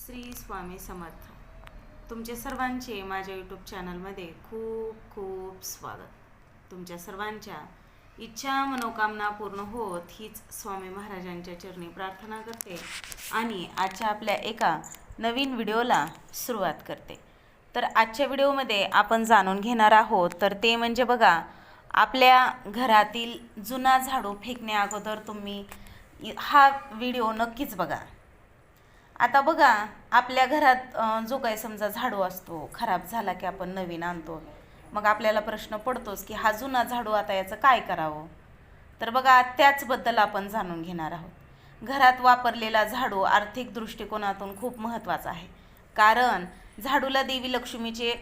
श्री स्वामी समर्थ. तुमचे सर्वांचे माझ्या यूट्यूब चॅनलमध्ये खूप खूप स्वागत. तुमच्या सर्वांच्या इच्छा मनोकामना पूर्ण होत हीच स्वामी महाराजांच्या चरणी प्रार्थना करते आणि आजच्या आपल्या एका नवीन व्हिडिओला सुरुवात करते. तर आजच्या व्हिडिओमध्ये आपण जाणून घेणार आहोत तर ते म्हणजे बघा आपल्या घरातील जुना झाडू फेकण्या अगोदर तुम्ही हा व्हिडिओ नक्कीच बघा. आता बघा आपल्या घरात जो काही समजा झाडू असतो खराब झाला की आपण नवीन आणतो. मग आपल्याला प्रश्न पडतोच की हा जुना झाडू आता याचं काय करावं? तर बघा त्याचबद्दल आपण जाणून घेणार आहोत. घरात वापरलेला झाडू आर्थिक दृष्टिकोनातून खूप महत्त्वाचा आहे. कारण झाडूला देवी लक्ष्मीचे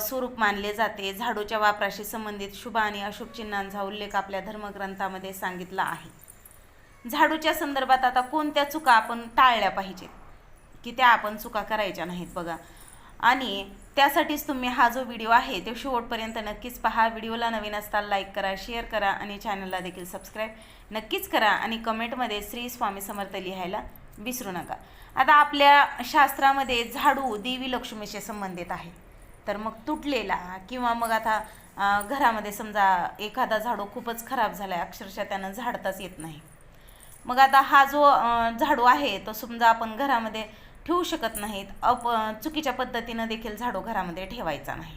स्वरूप मानले जाते. झाडूच्या वापराशी संबंधित शुभ आणि अशुभ चिन्हांचा उल्लेख आपल्या धर्मग्रंथामध्ये सांगितला आहे. झाडूच्या संदर्भात आता कोणत्या चुका आपण टाळल्या पाहिजेत? की त्या आपण चुका करायच्या नाहीत बघा. आणि त्यासाठीच तुम्ही हा जो व्हिडिओ आहे तो शेवटपर्यंत नक्कीच पहा. व्हिडिओला नवीन असता लाईक करा शेअर करा आणि चॅनलला देखील सबस्क्राईब नक्कीच करा आणि कमेंटमध्ये श्री स्वामी समर्थ लिहायला विसरू नका. आता आपल्या शास्त्रामध्ये झाडू देवी लक्ष्मीशी संबंधित आहे. तर मग तुटलेला किंवा मग आता घरामध्ये समजा एखादा झाडू खूपच खराब झाला आहे अक्षरशः त्यानं झाडताच येत नाही. मग आता हा जो झाडू आहे तो समजा आपण घरामध्ये ठेवू शकत नाहीत. अप चुकीच्या पद्धतीनं देखील झाडू घरामध्ये ठेवायचा नाही.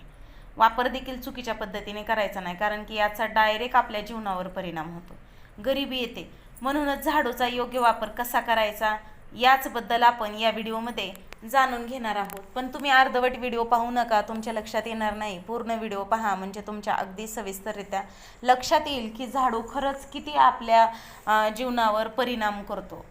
वापर देखील चुकीच्या पद्धतीने करायचा नाही कारण की याचा डायरेक्ट आपल्या जीवनावर परिणाम होतो. गरिबी येते. म्हणूनच झाडूचा योग्य वापर कसा करायचा याचबद्दल आपण या व्हिडिओमध्ये जाणून घेणार आहोत. पण तुम्ही अर्धवट व्हिडिओ पाहू नका तुमच्या लक्षात येणार नाही. पूर्ण व्हिडिओ पहा म्हणजे तुमच्या अगदी सविस्तररित्या लक्षात येईल की झाडू खरंच किती आपल्या जीवनावर परिणाम करतो.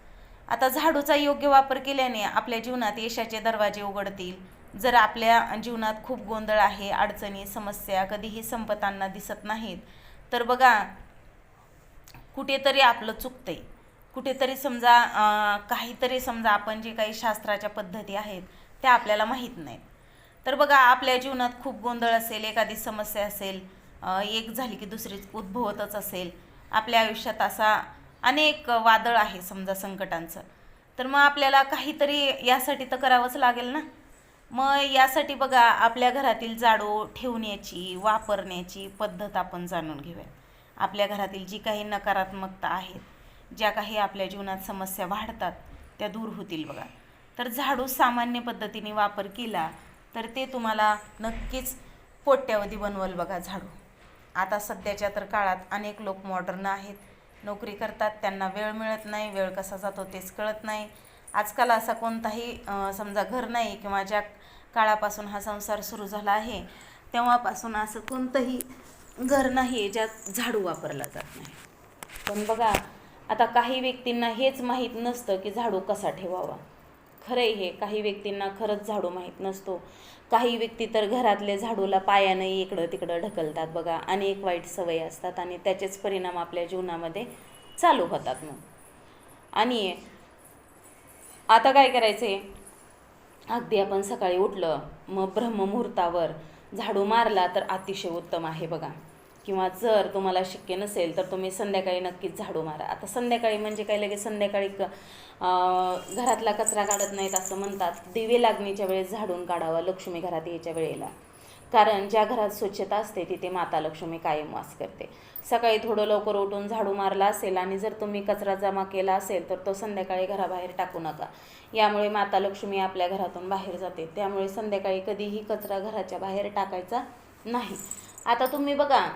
आता झाडूचा योग्य वापर केल्याने आपल्या जीवनात यशाचे दरवाजे उघडतील. जर आपल्या जीवनात खूप गोंधळ आहे अडचणी समस्या कधीही संपताना दिसत नाहीत तर बघा कुठेतरी आपलं चुकतंय. कुठेतरी समजा काहीतरी समजा आपण जे काही शास्त्राच्या पद्धती आहेत त्या आपल्याला माहीत नाहीत. तर बघा आपल्या जीवनात खूप गोंधळ असेल एखादी समस्या असेल एक झाली की दुसरीच उद्भवतच असेल आपल्या आयुष्यात असा अनेक वादळ आहे समजा संकटांचं. तर मग आपल्याला काहीतरी यासाठी तर करावंच लागेल ना? मग यासाठी बघा आपल्या घरातील जाडो ठेवण्याची वापरण्याची पद्धत आपण जाणून घेऊया. आपल्या घरातील जी काही नकारात्मकता आहेत ज्या काही आपल्या जीवनात समस्या वाढतात त्या दूर होतील बघा. तर झाडू सामान्य पद्धतीने वापर केला तर ते तुम्हाला नक्कीच पोट्यावधी बनवल बघा झाडू. आता सध्याच्या तर काळात अनेक लोक मॉडर्न आहेत. नोकरी करतात त्यांना वेळ मिळत नाही वेळ कसा जातो तेच कळत नाही. आजकाल असा कोणताही समजा घर नाही किंवा ज्या काळापासून हा संसार सुरू झाला आहे तेव्हापासून असं कोणतंही घर नाही ज्यात झाडू वापरला जात नाही. पण बघा आता काही व्यक्तींना हेच माहीत नसतं की झाडू कसा ठेवावा. खरं आहे हे. काही व्यक्तींना खरंच झाडू माहीत नसतो. काही व्यक्ती तर घरातले झाडूला पायानं इकडं तिकडं ढकलतात बघा. अनेक वाईट सवयी असतात आणि त्याचेच परिणाम आपल्या जीवनामध्ये चालू होतात मग. आणि आता काय करायचं आहे अगदी आपण सकाळी उठलं मग ब्रह्ममुहूर्तावर झाडू मारला तर अतिशय उत्तम आहे बघा. किंवा जर तुम्हाला शक्य नसेल तर तुम्ही संध्याकाळी नक्कीच झाडू मारा. आता संध्याकाळी म्हणजे काय लगेच संध्याकाळी क घरातला कचरा काढत नाहीत असं म्हणतात. दिवे लागणीच्या वेळेस झाडून काढावा लक्ष्मी घरात यायच्या वेळेला. कारण ज्या घरात स्वच्छता असते तिथे माता लक्ष्मी कायम वास करते. सकाळी थोडं लवकर उठून झाडू मारला असेल आणि जर तुम्ही कचरा जमा केला असेल तर तो संध्याकाळी घराबाहेर टाकू नका. यामुळे माता लक्ष्मी आपल्या घरातून बाहेर जाते. त्यामुळे संध्याकाळी कधीही कचरा घराच्या बाहेर टाकायचा नाही. आता तुम्ही बघा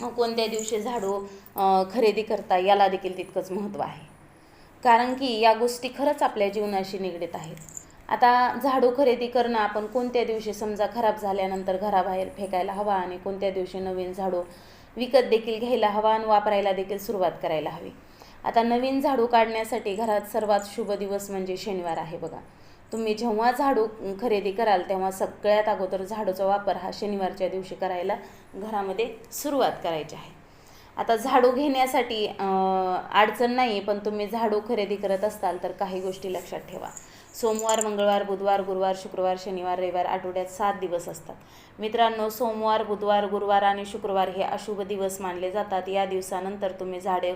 कोणत्या दिवशी झाडू खरेदी करता याला देखील तितकंच महत्त्व आहे. कारण की या गोष्टी खरंच आपल्या जीवनाशी निगडीत आहेत. आता झाडू खरेदी करणं आपण कोणत्या दिवशी समजा खराब झाल्यानंतर घराबाहेर फेकायला हवा आणि कोणत्या दिवशी नवीन झाडू विकत देखील घ्यायला हवा आणि वापरायला देखील सुरुवात करायला हवी. आता नवीन झाडू काढण्यासाठी घरात सर्वात शुभ दिवस म्हणजे शनिवार आहे बघा. तुम्ही जेव्हा झाडू खरेदी कराल तेव्हा सगळ्यात अगोदर झाडूचा वापर हा शनिवारच्या दिवशी करायला घरामध्ये सुरुवात करायची आहे. आता झाडू घेण्यासाठी अडचण नाही पण तुम्ही झाडू खरेदी करत असताल तर काही गोष्टी लक्षात ठेवा. सोमवार मंगळवार बुधवार गुरुवार शुक्रवार शनिवार रविवार आठवड्यात सात दिवस असतात. मित्रांनो सोमवार बुधवार गुरुवार आणि शुक्रवार हे अशुभ दिवस मानले जातात. या दिवसानंतर तुम्ही झाडे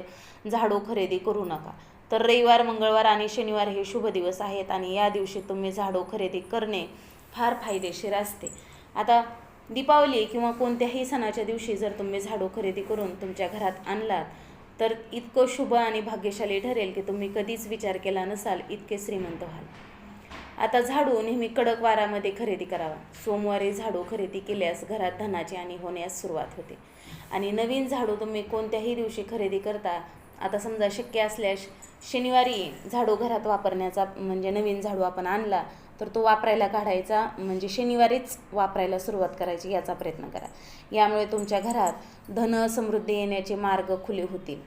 झाडू खरेदी करू नका. तर रविवार मंगळवार आणि शनिवार हे शुभ दिवस आहेत आणि या दिवशी तुम्ही झाडू खरेदी करणे फार फायदेशीर असते. आता दीपावली किंवा कोणत्याही सणाच्या दिवशी जर तुम्ही झाडू खरेदी करून तुमच्या घरात आणलात तर इतकं शुभ आणि भाग्यशाली ठरेल की तुम्ही कधीच विचार केला नसाल इतके श्रीमंत व्हाल. आता झाडू नेहमी कडक वारामध्ये खरेदी करावा. सोमवारी झाडू खरेदी केल्यास घरात धनाची आणि होण्यास सुरुवात होते. आणि नवीन झाडू तुम्ही कोणत्याही दिवशी खरेदी करता आता समजा शक्य असल्यास शनिवारी झाडू घरात वापरण्याचा म्हणजे नवीन झाडू आपण आणला तर तो वापरायला काढायचा म्हणजे शनिवारीच वापरायला सुरुवात करायची याचा प्रयत्न करा. यामुळे तुमच्या घरात धन समृद्धी येण्याचे मार्ग खुले होतील.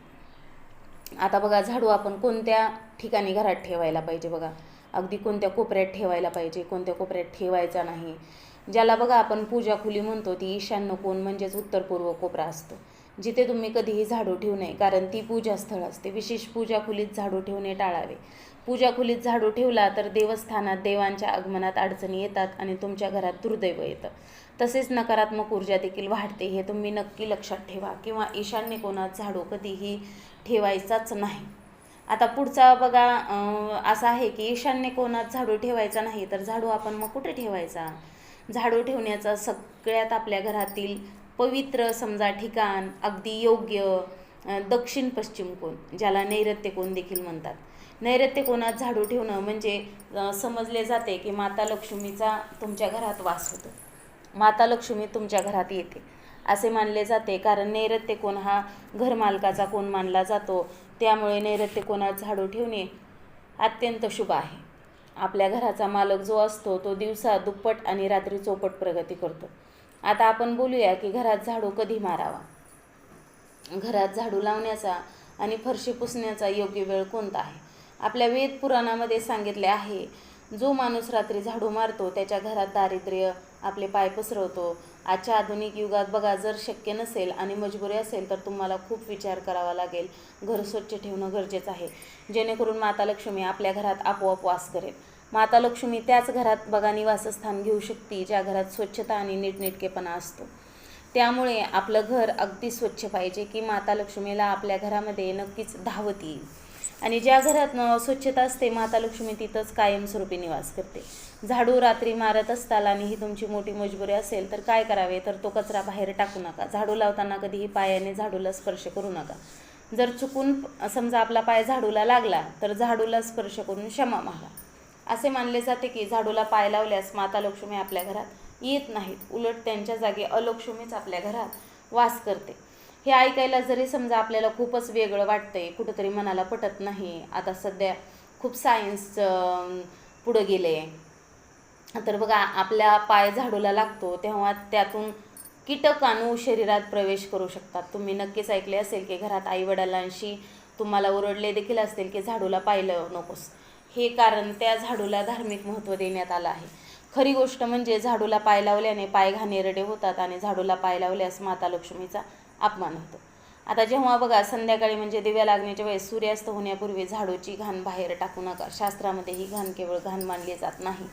आता बघा झाडू आपण कोणत्या ठिकाणी घरात ठेवायला पाहिजे बघा. अगदी कोणत्या कोपऱ्यात ठेवायला पाहिजे कोणत्या कोपऱ्यात ठेवायचा नाही. ज्याला बघा आपण पूजा खुली म्हणतो ती ईशान्य कोण म्हणजेच उत्तर पूर्व कोपरा असतो. जिथे तुम्ही कधीही झाडू ठेवू नये कारण ती पूजास्थळ असते. विशेष पूजा खोलीत झाडू ठेवणे टाळावे. पूजा खोलीत झाडू ठेवला तर देवस्थानात देवांच्या आगमनात अडचणी येतात आणि तुमच्या घरात दुर्दैव येतं. तसेच नकारात्मक ऊर्जा देखील वाढते हे तुम्ही नक्की लक्षात ठेवा किंवा ईशान्य कोणात झाडू कधीही ठेवायचाच नाही. आता पुढचा बघा असा आहे की ईशान्य कोणात झाडू ठेवायचा नाही तर झाडू आपण मग कुठे ठेवायचा? झाडू ठेवण्याचा सगळ्यात आपल्या घरातील पवित्र समजा ठिकाण अगदी योग्य दक्षिण पश्चिम कोण ज्याला नैऋत्य कोण देखील म्हणतात. नैऋत्य कोणात झाडू ठेवणं म्हणजे समजले जाते की माता लक्ष्मीचा तुमच्या घरात वास होतो. माता लक्ष्मी तुमच्या घरात येते. असे मानले जाते कारण नैऋत्य कोण हा घरमालकाचा कोण मानला जातो त्यामुळे नैऋत्य कोणात झाडू ठेवणे अत्यंत शुभ आहे. आपल्या घराचा मालक जो असतो तो दिवसा दुप्पट आणि रात्री चौपट प्रगती करतो. आता आपण बोलूया की घरात झाडू कधी मारावा? घरात झाडू लावण्याचा आणि फरशी पुसण्याचा योग्य वेळ कोणता आहे? आपल्या वेद पुराणामध्ये सांगितले आहे जो माणूस रात्री झाडू मारतो त्याच्या घरात दारिद्र्य आपले पाय पसरवतो. आजच्या आधुनिक युगात बघा जर शक्य नसेल आणि मजबुरी असेल तर तुम्हाला खूप विचार करावा लागेल. घर स्वच्छ ठेवणं गरजेचं आहे. जेणेकरून माता लक्ष्मी आपल्या घरात आपोआप वास करेल. माता लक्ष्मी त्याच घरात बघा निवासस्थान घेऊ शकते ज्या घरात स्वच्छता आणि नीटनेटकेपणा असतो. त्यामुळे आपलं घर अगदी स्वच्छ पाहिजे की माता लक्ष्मीला आपल्या घरामध्ये नक्कीच धावत येईल. आणि ज्या घरात स्वच्छता असते माता लक्ष्मी तिथंच कायमस्वरूपी निवास करते. झाडू रात्री मारत असताल आणि ही तुमची मोठी मजबुरी असेल तर काय करावे? तर तो कचरा बाहेर टाकू नका. झाडू लावताना कधीही पायाने झाडूला स्पर्श करू नका. जर चुकून समजा आपला पाय झाडूला लागला तर झाडूला स्पर्श करून क्षमा मागा. असे मानले जाते की झाडूला पाय लावल्यास माता लक्ष्मी आपल्या घरात येत नाहीत. उलट त्यांच्या जागी अलक्ष्मीच आपल्या घरात वास करते. हे ऐकायला जरी समजा आपल्याला खूपच वेगळं वाटतंय कुठंतरी मनाला पटत नाही. आता सध्या खूप सायन्स पुढं गेले तर बघा आपल्या पाय झाडूला लागतो तेव्हा त्यातून कीटकाणू शरीरात प्रवेश करू शकतात. तुम्ही नक्कीच ऐकले असेल की घरात आईवडिलांशी तुम्हाला ओरडले देखील असतील की झाडूला पाहिलं नकोस. हे कारण त्या झाडूला धार्मिक महत्त्व देण्यात आलं आहे. खरी गोष्ट म्हणजे झाडूला पाय लावल्याने पाय घाणेरडे होतात आणि झाडूला पाय लावल्यास माता लक्ष्मीचा अपमान होतो. आता जेव्हा बघा संध्याकाळी म्हणजे दिव्या लागण्याच्या वेळेस सूर्यास्त होण्यापूर्वी झाडूची घाण बाहेर टाकू नका. शास्त्रामध्ये ही घाण केवळ घाण मानली जात नाही.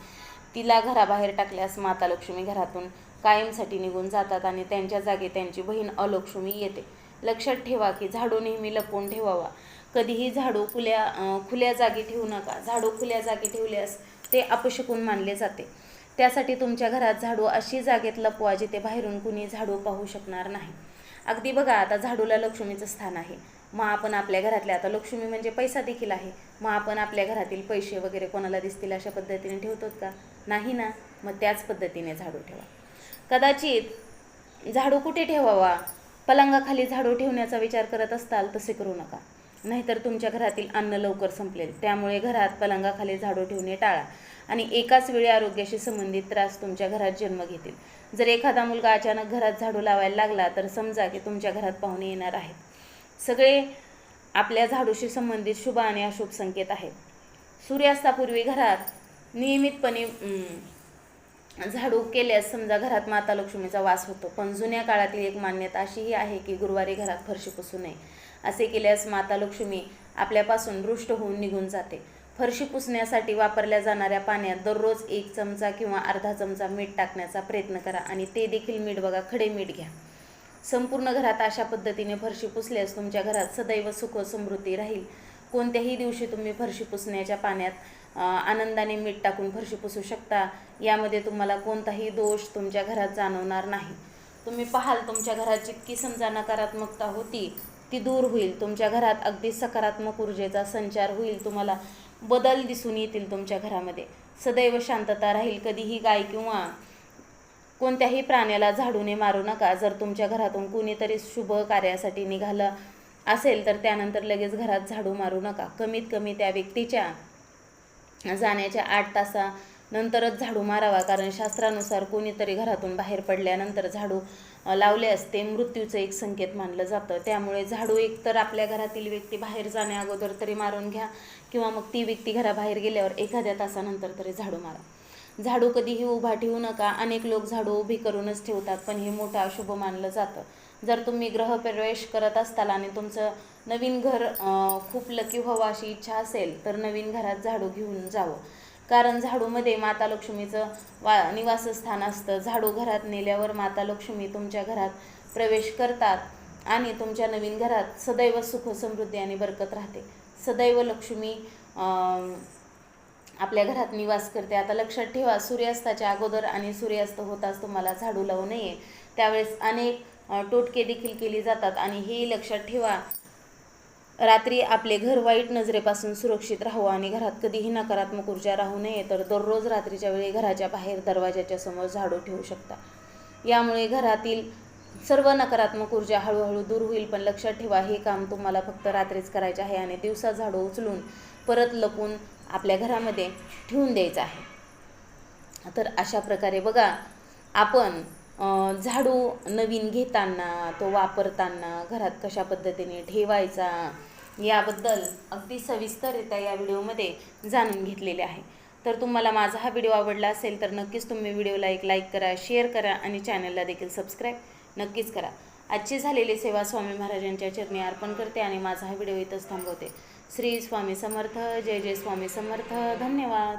तिला घराबाहेर टाकल्यास माता लक्ष्मी घरातून कायमसाठी निघून जातात आणि त्यांच्या जागी त्यांची बहीण अलक्ष्मी येते. लक्षात ठेवा की झाडू नेहमी लपवून ठेवावा. कधीही झाडू खुल्या खुल्या जागी ठेवू नका. झाडू खुल्या जागी ठेवल्यास ते अपशकून मानले जाते. त्यासाठी तुमच्या घरात झाडू अशी जागेत लपवा जिथे बाहेरून कुणी झाडू पाहू शकणार नाही. अगदी बघा आता झाडूला लक्ष्मीचं स्थान आहे. मग आपण आपल्या घरातल्या आता लक्ष्मी म्हणजे पैसा देखील आहे. मग आपण आपल्या घरातील पैसे वगैरे कोणाला दिसतील अशा पद्धतीने ठेवतो का? नाही ना? मग त्याच पद्धतीने झाडू ठेवा. कदाचित झाडू कुठे ठेवावा? पलंगाखाली झाडू ठेवण्याचा विचार करत असताल तसे करू नका. नाहीतर तुमच्या घरातील अन्न लवकर संपलेल. त्यामुळे घरात पलंगाखाली झाडू ठेवणे टाळा. आणि एकाच वेळी आरोग्याशी संबंधित त्रास तुमच्या घरात जन्म घेतील. जर एखादा मुलगा अचानक घरात झाडू लावायला लागला तर समजा की तुमच्या घरात पाहुणे येणार आहेत. सगळे आपल्या झाडूशी संबंधित शुभ आणि अशुभ संकेत आहेत. सूर्यास्तापूर्वी घरात नियमितपणे झाडू केल्यास समजा घरात माता लक्ष्मीचा वास होतो. पण जुन्या काळातील एक मान्यता अशीही आहे की गुरुवारी घरात फरशी पुसू नये. असे केल्यास माता लक्ष्मी आपल्यापासून रुष्ट होऊन निघून जाते. फरशी पुसण्यासाठी वापरल्या जाणाऱ्या पाण्यात दररोज एक चमचा किंवा अर्धा चमचा मीठ टाकण्याचा प्रयत्न करा आणि ते देखील मीठ बघा खडे मीठ घ्या. संपूर्ण घरात अशा पद्धतीने फरशी पुसल्यास तुमच्या घरात सदैव सुख समृद्धी राहील. कोणत्याही दिवशी तुम्ही फरशी पुसण्याच्या पाण्यात आनंदाने मीठ टाकून फरशी पुसू शकता. यामध्ये तुम्हाला कोणताही दोष तुमच्या घरात जाणवणार नाही. तुम्ही पाहाल तुमच्या घरात जितकी समजा नकारात्मकता होती ती दूर होईल. तुमच्या घरात अगदी सकारात्मक ऊर्जेचा संचार होईल. तुम्हाला बदल दिसून येतील तुमच्या घरामध्ये. सदैव शांतता राहील. कधीही गाय किंवा कोणत्याही प्राण्याला झाडूने मारू नका. जर तुमच्या घरातून कुणीतरी शुभ कार्यासाठी निघालं असेल तर त्यानंतर लगेच घरात झाडू मारू नका. कमीत कमी त्या व्यक्तीच्या जाण्याच्या आठ तासा नंतरच झाडू मारावा कारण शास्त्रानुसार कोणीतरी घरातून बाहेर पडल्यानंतर झाडू लावले असते. मृत्यूचं एक संकेत मानलं जातं. त्यामुळे झाडू एक तर आपल्या घरातील व्यक्ती बाहेर जाण्याअगोदर तरी मारून घ्या किंवा मग ती व्यक्ती घराबाहेर गेल्यावर एखाद्या तासानंतर तरी झाडू मारा. झाडू कधीही उभा ठेवू नका. अनेक लोक झाडू उभी करूनच ठेवतात पण हे मोठं अशुभ मानलं जातं. जर तुम्ही ग्रहप्रवेश करत असताल आणि तुमचं नवीन घर खूप लकी व्हावं अशी इच्छा असेल तर नवीन घरात झाडू घेऊन जावं. कारण झाडूमध्ये माता लक्ष्मीचं वा निवासस्थान असतं. झाडू घरात नेल्यावर माता लक्ष्मी तुमच्या घरात प्रवेश करतात आणि तुमच्या नवीन घरात सदैव सुख समृद्धी आणि बरकत राहते. सदैव लक्ष्मी आपल्या घरात निवास करते. आता लक्षात ठेवा सूर्यास्ताच्या अगोदर आणि सूर्यास्त होताच तुम्हाला झाडू लावू नये. त्यावेळेस अनेक टोटके देखील केली जातात आणि हे लक्षात ठेवा रात्री आपले घर वाईट नजरेपासून सुरक्षित राहू आणि घरात कधीही नकारात्मक ऊर्जा राहू नये तर दररोज रात्रीच्या वेळी घराच्या बाहेर दरवाजाच्या समोर झाडू ठेवू शकता. यामुळे घरातील सर्व नकारात्मक ऊर्जा हळूहळू दूर होईल पण लक्षात ठेवा हे काम तुम्हाला फक्त रात्रीच करायचे आहे आणि दिवसा झाडू उचलून परत लपून आपल्या घरामध्ये ठेवून द्यायचं आहे. तर अशा प्रकारे बघा आपण झाडू नवीन घेताना तो वापरताना घरात कशा पद्धतीने ठेवायचा याबद्दल अगदी सविस्तररित्या या व्हिडिओमध्ये जाणून घेतलेले आहे. तर तुम्हाला माझा हा व्हिडिओ आवडला असेल तर नक्कीच तुम्ही व्हिडिओला एक लाईक करा शेअर करा आणि चॅनलला देखील सबस्क्राईब नक्कीच करा. आजची झालेली सेवा स्वामी महाराजांच्या चरणी अर्पण करते आणि माझा हा व्हिडिओ इथंच थांबवते. श्री स्वामी समर्थ जय जय स्वामी समर्थ. धन्यवाद.